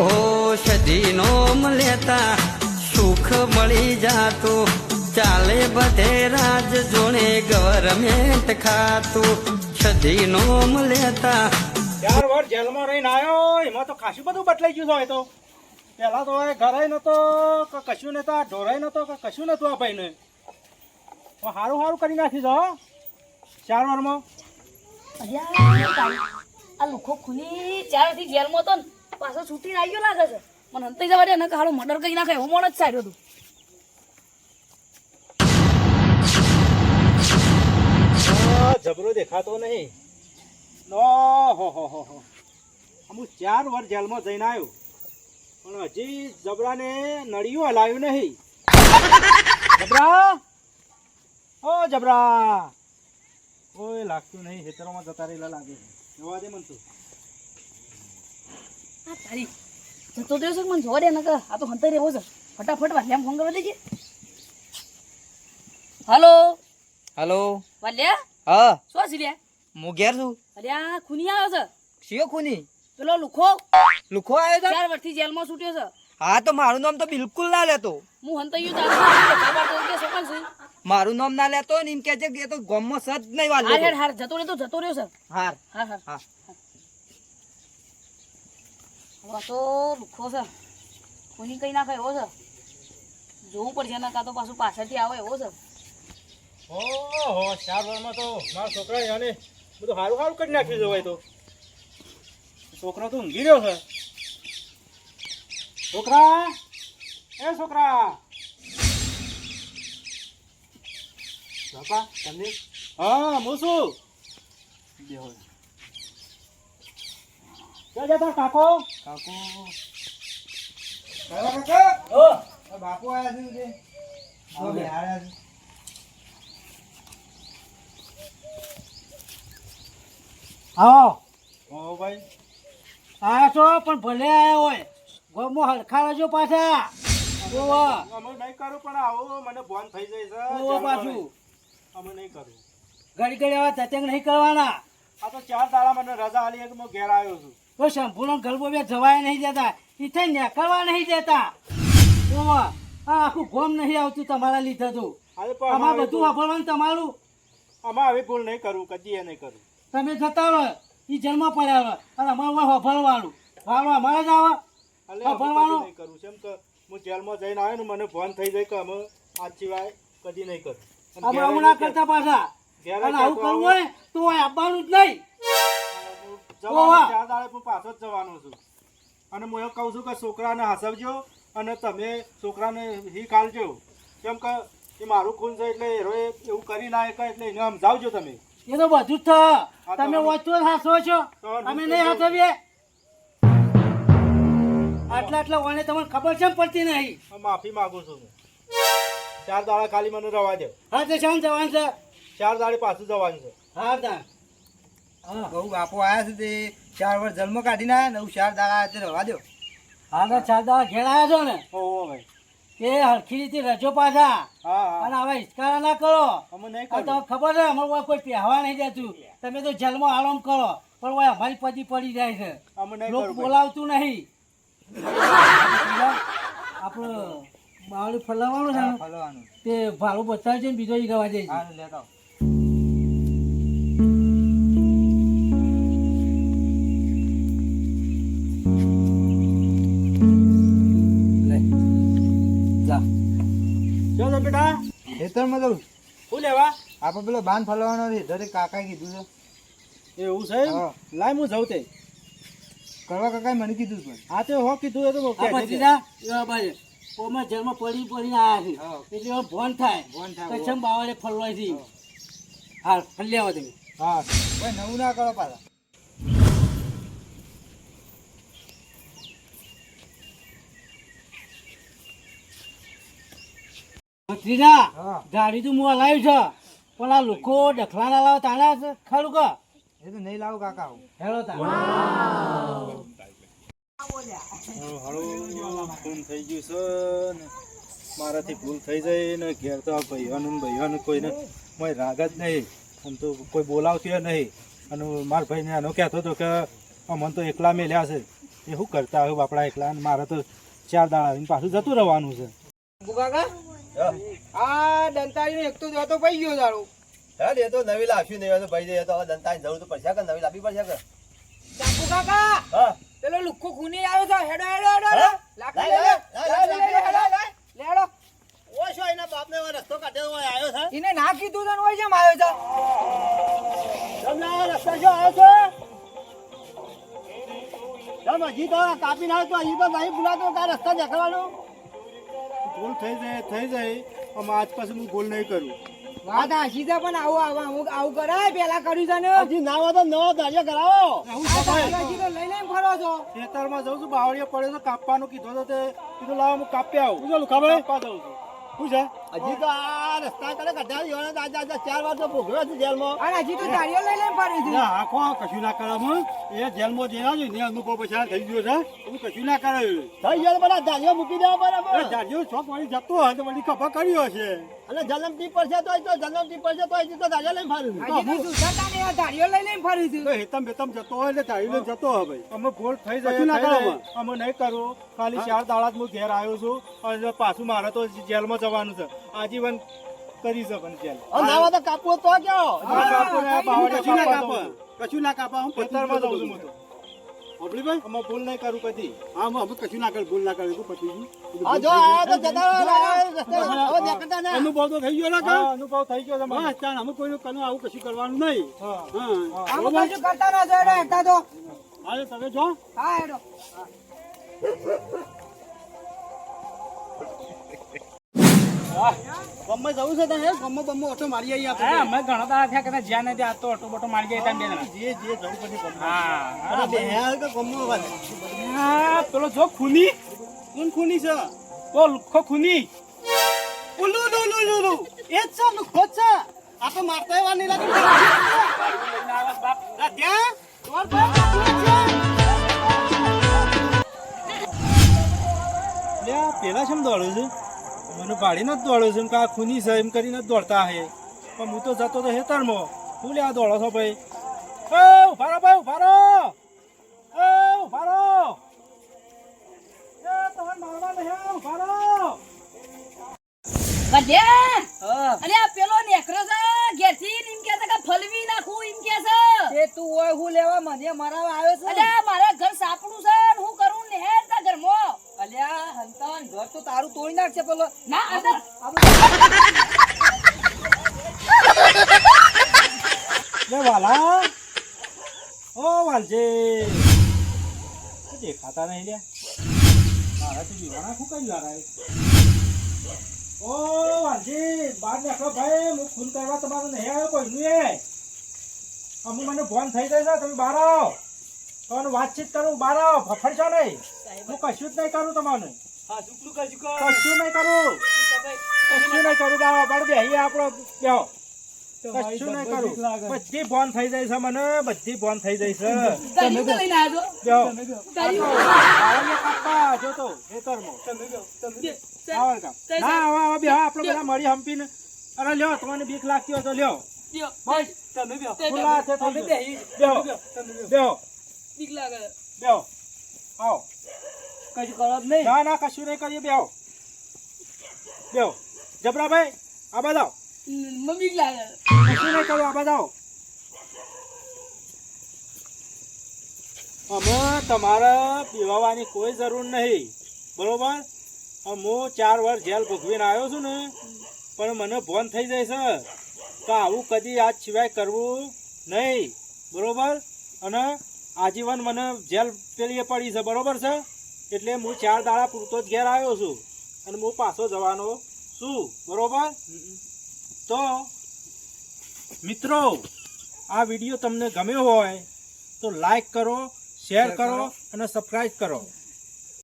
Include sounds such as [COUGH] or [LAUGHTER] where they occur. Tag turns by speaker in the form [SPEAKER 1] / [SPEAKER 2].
[SPEAKER 1] ઓ સદીનો લેતા સુખ મળી જાતું. ચાલે બધે રાજ જોણે ગવર્મેન્ટ ખાતું. સદીનો લેતા
[SPEAKER 2] ચાર વર્ષ જેલમાં રહીને આવ્યો એમાં તો ખાસું બધું બદલાઈ ગયું હોય તો. પેલા તો ઘરે નતો કે કશું નતા ઢોરાય નતો કે કશું નતું આ ભાઈને. તો સારું સારું કરી નાખ્યું દો ચાર વારમાં.
[SPEAKER 3] આ લુખો ખુલી ચારથી જેલમાં તો ને પાછો છૂટીને આવી ગયો લાગે છે. મને અંતે જવા દે ને હાલો મર્ડર કરી નાખે હું મોણ જ સાર્યો તું
[SPEAKER 2] જબરો દેખાતો નહીં. નો હો હો હો હો. અમુક ચાર વાર જેલમાં જઈને આવ્યો. પણ હજી જબરાને નળિયું હલાવ્યું નહીં. જબરા? ઓ જબરા. કોઈ લાગતું નહીં ખેતરોમાં જતા રહેલા લાગે જોવા દે મન તું.
[SPEAKER 3] આ તારી જતો રહ્યો છે મને જોવા દે ને આ તો હંતાઈ રહેવો છે. ફટાફટ વાલ્યામ ફોન કરવા દેજે. હાલો?
[SPEAKER 4] હલો.
[SPEAKER 3] વાલ્યા?
[SPEAKER 4] હા.
[SPEAKER 3] શું છે લ્યા
[SPEAKER 4] હું ઘેર છું.
[SPEAKER 3] અલ્યા ખૂની આવ્યો છે.
[SPEAKER 4] શિયો ખૂની?
[SPEAKER 3] પેલો લુખો.
[SPEAKER 4] લુખો આવ્યો તો
[SPEAKER 3] ચાર વર્ષથી જેલમાં છૂટ્યો છે.
[SPEAKER 4] હા તો મારું નામ તો બિલકુલ ના લેતો.
[SPEAKER 3] હું હંતાઈ ગયો તારે તો કે
[SPEAKER 4] મારું નામ ના લેતો ને એમ કે છે કે તો ગમમાં સદ નહીં
[SPEAKER 3] હાર હાર જતો રહ્યો તો જતો રહ્યો છે.
[SPEAKER 4] હાર.
[SPEAKER 3] હા હા.
[SPEAKER 4] હા.
[SPEAKER 3] હવે તો લુખો છે. ખૂની કઈ નાખે એવો છે. જોવું પડશે ને કાં તો પાછું પાછળથી આવે એવો છે.
[SPEAKER 2] ઓહો ચાર વારમાં તો? મારા છોકરા યાને બધું સારું સારું કરી નાખ્યું હવે તો. છોકરો તો ઊંઘી રહ્યો છે. છોકરા, એ છોકરા. બાપા હા, હું શું ક્યાં જતા કાકો.
[SPEAKER 4] કાકુ.
[SPEAKER 2] ઓ.
[SPEAKER 4] બાપુ આયા છે
[SPEAKER 2] આવો. ઓ ભાઈ. આયા છો પણ ભલે આયા હોય. ગોમો હરખા રહેજો પાછા. ઓવા અમે નહીં કરું પણ આવો મને બોન થઈ જાય છે. ઓવા પાછું. અમે નહીં કરું. ઘડી ઘડી આવા તતંગ નહીં કરવાના. આ તો ચાર દાડા મને રજા આલી એટલે હું ઘેર આવ્યો છું. તો શંભુનો ગલબો બે જવાય નહીં દેતા. ઇથે નીકળવા નહીં દેતા. ઓવા આ આખું ગોમ નહીં આવતું તમારા લીધે તો. આમાં બધું વાપરવાનું તમારું? આમાં હવે ભૂલ નહીં કરું કદી એ નહીં કરું. તમે જતા હોય એ જન્મ પડ્યા હોય અને અમારું વાપરવાનું વાળો અમારે જ આવે. વાપરવાનું કરું છે એમ કે હું જેલમાં જઈને આવ્યો ને મને ફોન થઈ જાય કે અમે આજ સિવાય કદી નહીં કરું. અમે આવું ના કરતા પાછા. અને આવું કરવું હોય તો હોય આવવાનું જ નહીં. ચાર દાડે હું પાછો જ જવાનો છું. અને હું એવું કહું છું કે છોકરાને હસાવજો અને તમે છોકરાને હી કાઢજો કેમ કે એ મારું ખૂન છે એટલે હેરો એવું કરી ના એટલે એને સમજાવજો તમે.
[SPEAKER 5] એ તો બધું જ થ. તમે વાંચો હાસો છો. અમે નહીં હાથવીએ આટલા આટલા વાણે તમને ખબર છે પડતી નહીં?
[SPEAKER 2] માફી માંગુ છું ચાર દાડા ખાલી મને રવા દો.
[SPEAKER 5] હા તો શામ જવાનું છે.
[SPEAKER 2] ચાર દાડે પાછું જવાનું છે.
[SPEAKER 5] હા તા.
[SPEAKER 4] બહુ બાપો આવ્યા છે તે ચાર વર્ષ જન્મ કાઢીને આવ્યા ને હું ચાર દાડા તે રવા દો.
[SPEAKER 5] હા તો ચાર દાડા ઘેર આવ્યા છો ને?
[SPEAKER 2] ઓહો ભાઈ
[SPEAKER 5] એ હરખી રીતે રજો પાછા. અને હવે હિચકારા ના કરો.
[SPEAKER 2] અમે
[SPEAKER 5] તો ખબર છે અમારું કોઈ પહેવા નહીં દેતું તમે તો જેલમાં આરામ કરો. પણ ભાઈ અમારી પદી પડી જાય છે. લોકો બોલાવતું નહીં. [LAUGHS] આપણે બાવળી ફલાવવાનું છે તે ભાડું બતાવજો ને બીજો ઈ ગવા જઈએ
[SPEAKER 2] તો બેટા
[SPEAKER 4] ખેતરમાં જવું
[SPEAKER 2] શું લેવા?
[SPEAKER 4] આપણે પેલો બાંધ ફલવાનો છે દરેક કાકાએ કીધું છે.
[SPEAKER 2] એવું છે. લાય હું જાઉં તે.
[SPEAKER 4] કરવા કાકાએ મને કીધું છે.
[SPEAKER 2] હા તે હો કીધું એ તો
[SPEAKER 5] ઓમાં જેલમાં પડી પડી આયા છે.
[SPEAKER 4] હા.
[SPEAKER 5] એટલે ભોન થાય.
[SPEAKER 4] ભોન થાય,
[SPEAKER 5] કચ્છમ બાવળે ફરવાથી હા. ફરી આવો તમે.
[SPEAKER 2] હા.
[SPEAKER 4] ભાઈ નવું ના કરો પાછા.
[SPEAKER 5] ભત્રીજા
[SPEAKER 4] હા.
[SPEAKER 5] ગાડી તો હું હલાવ્યું છે. પણ આ લોકો ડખલા ના લાવે તાણા છે. ખરું કે?
[SPEAKER 4] એ તો નહીં લાવું કાકા
[SPEAKER 5] હેલો તા
[SPEAKER 2] હળો થઈ ગયું છે મારાથી ભૂલ થઈ જાય ને ઘેર તો ભાઈઓનું ભાઈવાનું ભાઈઓને કોઈને કોઈ રાગ જ નહીં. આમ તો કોઈ બોલાવતી નહીં. અને મારા ભાઈને એનો કહેતો હતો કે અમને તો એકલા મેલ્યા છે. એ શું કરતા હોય બાપડા એકલા? અને મારે તો ચાર દાડા આવીને પાછું જતું રહેવાનું છે.
[SPEAKER 4] કાકા આ દંતાળીનો એક તો જોતો પઈ ગયો તારો
[SPEAKER 6] હા એ તો નવી નહીં તો ભાઈ તો દંતાની જરૂર તો પડશે કે નવી લાવવી પડશે કે?
[SPEAKER 4] ચાકુ કાકા
[SPEAKER 6] હા.
[SPEAKER 4] પેલો લુખ્ખો ખૂની આવ્યો છે હેડો હેડો હેડો લાકડી લે હેડો.
[SPEAKER 6] ઓ શું એના બાપને રસ્તો કાઢ્યો હોય આવ્યો છે?
[SPEAKER 4] એને ના કીધું તને હોય કેમ આવ્યો છે.
[SPEAKER 6] તમને રસ્તો જો આવ્યો છે? તમે હજી તો કાપી નાખો તો હજી તો નહીં ભૂલાતો કે રસ્તા દેખાડવાનો?
[SPEAKER 2] ભૂલ થઈ જાય થઈ જાય પણ આજ પાછું હું ભૂલ નહીં કરું.
[SPEAKER 4] વાત સીધે છે પણ આવું આવા હું આવું કરાય પેલા કર્યું છે ને.
[SPEAKER 6] હજી ના હોય તો નવો દાજો કરાવો
[SPEAKER 4] લઈને ફરો છો.
[SPEAKER 2] ખેતરમાં જઉં છું બાવળીએ પડે તો કાપવાનું કીધો તો તે. કીધું લાવો હું કાપી આવું. શું ખબર કાપવા જઉં છું. શું છે?
[SPEAKER 6] હજી તો આ રસ્તા કરે કઢાવી દેવાના તો આજે આજે ચાર વાર તો ભોગવ્યો છે જેલમાં.
[SPEAKER 4] અને હજી તો દાડીઓ લઈ લઈને ફરી છે.
[SPEAKER 2] આખો કશું ના કરાવું એ જેલમાં જેના આવ્યો ને અનુભવ પછી થઈ ગયો છે. હું કશું ના કરાયું
[SPEAKER 6] થઈ ગયો બધા દાજો મૂકી દેવા બરાબર
[SPEAKER 2] જાડિયો ચોક વાળી જતો હોય તો વળી ખભા કર્યો છે
[SPEAKER 6] અને જન્મ ટી પડશે તો તો જન્મ ટી પડશે તો હજી તો દાજો લઈને ફરી
[SPEAKER 4] હજી હું સુધાતા ને દાડીઓ લઈ લઈને ફરી છે.
[SPEAKER 2] તો હેતમ બેતમ જતો હોય એટલે તાળી લઈને જતો હોય ભાઈ. અમે ભૂલ થઈ જાય ના કરો અમે નહીં કરું. ખાલી ચાર દાડા જ હું ઘેર આવ્યો છું અને પાછું મારે તો જેલમાં જવાનું છે. આજીવન કરી છે પણ જેલ
[SPEAKER 6] ના હોય તો કાપવો તો કયો
[SPEAKER 2] કાપો ને આ કશું ના કાપા કશું ના કાપો હું ખેતરમાં જાઉં છું હું ભાઈ અમે ભૂલ નહીં કરું કદી હા અમે કશું ના કરું ભૂલ ના કરું પછી
[SPEAKER 6] આ જો આયા તો જતા રહો, આ રસ્તે હવે દેખાતા ના.
[SPEAKER 2] અનુભવ તો થઈ ગયો ને અનુભવ થઈ ગયો છે હા ચાલ અમે કોઈનું કનું આવું કશું કરવાનું નહીં હા
[SPEAKER 4] કશું કરતા ન છો હેડો તો
[SPEAKER 2] હા તમે જો
[SPEAKER 4] હા હેડો
[SPEAKER 6] ગમે જવું છે તને ગમે ગમે ઓટો મારી આવીએ આપણે
[SPEAKER 5] હા મેં ઘણા દાડા થયા કે જ્યાં નથી આ તો ઓટો બોટો મારી ગયા તમે બે.
[SPEAKER 6] જે જે જવું પડે ગમે.
[SPEAKER 5] હા
[SPEAKER 6] અરે બે હેલ કે ગમે વાત.
[SPEAKER 5] હા પેલો જો ખૂની
[SPEAKER 2] કોણ ખૂની છે
[SPEAKER 5] તો લુખ્ખો ખૂની
[SPEAKER 6] ઉલ્લુ, ઉલ્લુ, ઉલ્લુ, ઉલ્લુ, ઉલ્લુ. એ છે લુખ્ખો છે આ તો મારતા એવા નહીં લાગે ત્યાં તમાર બાપ લુખ્ખો છે.
[SPEAKER 2] લે આ પેલા છે દોડે છે મને પાડીને જ દોડે છે એમ કે આ ખૂની છે એમ કરીને જ દોડતા હે. પણ હું તો જતો તો હેતરમાં હું લે આ દોડો છો ભાઈ. એ ઊભા ભાઈ ઊભા રહો. એ ઊભા રહો. એ તમારે મારવા નહીં ઊભા રહો.
[SPEAKER 3] વધ્યા અરે આ પેલો નેકરો છે ઘેરથી એમ કે ફલવી નાખું એમ કે છે.
[SPEAKER 4] તે તું હોય હું લેવા મને મરાવા આવ્યો છે.
[SPEAKER 3] અરે મારા ઘર સાપડું છે ને હું કરું ને હેર તા ઘરમાં
[SPEAKER 4] અલ્યા તો તારું તોડી નાખશે પેલો.
[SPEAKER 3] ના અંદર.
[SPEAKER 2] લે વાલા. ઓ વાલજે. દેખાતા નહીં લે? મારાથી જીવાના શું કરી લાગે ઓ વાલજી બહાર નીકળો ભાઈ. હું ફોન કરવા તમારો નહીં આવ્યો કોઈનું એ. અમુક મને ફોન થઈ જાય છે તમે બહાર આવો. તમારું વાતચીત કરું બહાર આવો. ફફડશો નહીં. હું કશું જ નહીં કરું તમારું. કશું નહીં કરું. કશું નહીં કરું. બાવા પડે બેહીએ આપણો બેહો. કશું નહીં કરું. બધી ફોન થઈ જાય છે મને બધી ફોન થઈ જાય છે.
[SPEAKER 3] ગાડીઓ તો લઈને આવ્યો
[SPEAKER 2] બેહો.
[SPEAKER 3] છો
[SPEAKER 2] કાપા જો તો ખેતરમાં. આવા કાપ. ના આવા આવા બેહો. આપણે બધા મળી હંપીને. અરે લ્યો તમને બીક લાગતી હોય તો લ્યો. બસ
[SPEAKER 3] તમે બેહો.
[SPEAKER 2] ખુલ્લા હાથે થઈ ગયું. બેહો. બેહો.
[SPEAKER 3] બીક લાગે.
[SPEAKER 2] બેહો. આવો.
[SPEAKER 4] કશું કરો જ નહીં.
[SPEAKER 2] ના ના કશું નહીં કરીએ બેહો. બેહો. જબરાભાઈ આ બાદ આવો
[SPEAKER 3] હમ, લાગે.
[SPEAKER 2] કશું નહીં કરો આ બાદ આવો અમે તમારે પીવાવાની કોઈ જરૂર નહીં. બરોબર? હું ચાર વર્ષ જેલ ભોગવીને આવ્યો છું ને પણ મને ભોન થઈ જાય છે. તો આવું કદી આજ સિવાય કરવું નહીં. બરોબર? અને આજીવન મને જેલ પેલી પડી છે. બરોબર છે? એટલે હું ચાર દાડા પૂરતો જ ઘેર આવ્યો છું. અને હું પાછો જવાનો છું. બરોબર? તો મિત્રો આ વીડિયો તમને ગમ્યો હોય તો લાઈક કરો શેર કરો અને સબસ્ક્રાઈબ કરો.